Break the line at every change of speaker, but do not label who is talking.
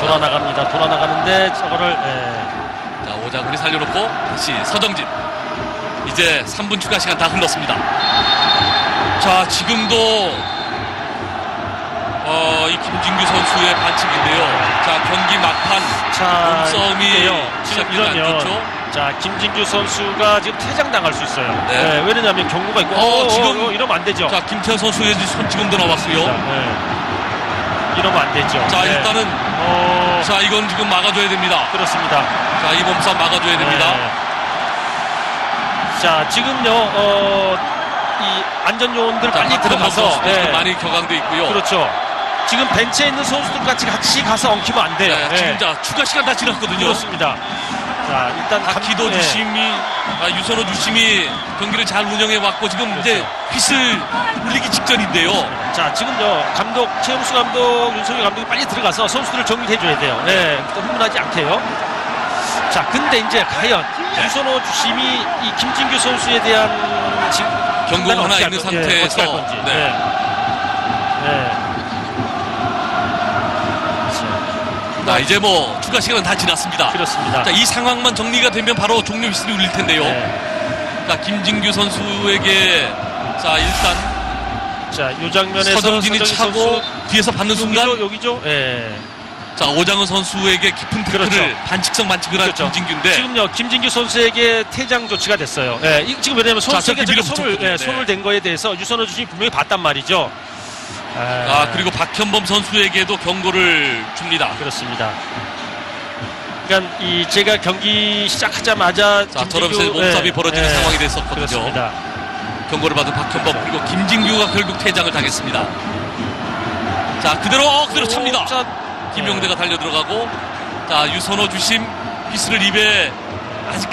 돌아 나갑니다. 돌아 나가는데 저거를 예.
자, 오장훈이 살려놓고 다시 서정진. 이제 3분 추가 시간 다 흘렀습니다. 자, 지금도 어, 이 김진규 선수의 반칙인데요. 자, 경기 막판
자, 이게요. 지금
좋죠?
자 김진규 선수가 지금 퇴장 당할 수 있어요.
네.
예, 왜냐하면 경고가 있고
어,
어,
지금-
어, 어, 이러면 안 되죠.
자, 김태현 선수의 손 지금도
자,
나왔고요.
예. 이러면 안 되죠.
자,
예.
일단은
어,
자, 이건 지금 막아줘야 됩니다.
그렇습니다.
자, 이 몸싸움 막아줘야 됩니다.
예. 자 지금요 어, 이 안전 요원들
자,
빨리 들어가서 예.
많이 격앙돼 있고요.
그렇죠. 지금 벤치에 있는 선수들 같이 같이 가서 엉키면 안 돼요.
네,
예.
지금 자, 추가 시간 다 지났거든요.
그렇습니다. 자 일단 감-
박희도
예.
주심이 아, 유선호 주심이 경기를 잘 운영해 왔고 지금 이제
그렇죠.
휘슬 울리기 직전인데요.
자 지금요 감독 최용수 감독 윤석열 감독이 빨리 들어가서 선수들을 정리해 줘야 돼요. 네, 흥분하지 않게요. 자 근데 이제 과연 유선호 주심이 이 김진규 선수에 대한 지금
경고가 하나 있는
건- 예,
상태에서. 네.
네. 네.
자, 이제 뭐 추가 시간은 다 지났습니다.
그렇습니다.
자, 이 상황만 정리가 되면 바로 종료 휘슬이 울릴 텐데요.
네.
자, 김진규 선수에게 자, 일단
자, 요 장면에서
서정진이
서정진
차고
선수
뒤에서 받는 순간
여기죠, 여기죠. 예.
자, 오장은 선수에게 깊은 태클을
그렇죠.
반칙성 반칙을 한
그렇죠.
김진규인데
지금요 김진규 선수에게 퇴장 조치가 됐어요. 예, 이- 지금 왜냐하면
자,
선수에게
저렇게
저기 손을
밀어붙였거든요.
예,
네.
손을 댄 거에 대해서 유선호 주심이 분명히 봤단 말이죠.
아, 그리고 박현범 선수에게도 경고를 줍니다.
그렇습니다. 그러니까 이 제가 경기 시작하자마자
자, 저러면서 몸싸움이 벌어지는 상황이 됐었거든요.
그렇습니다.
경고를 받은 박현범 그리고 김진규가 결국 퇴장을 당했습니다. 자 그대로 어, 그대로 찹니다.
자,
김용대가 달려 들어가고 자 유선호 주심 휘슬을 입에 아직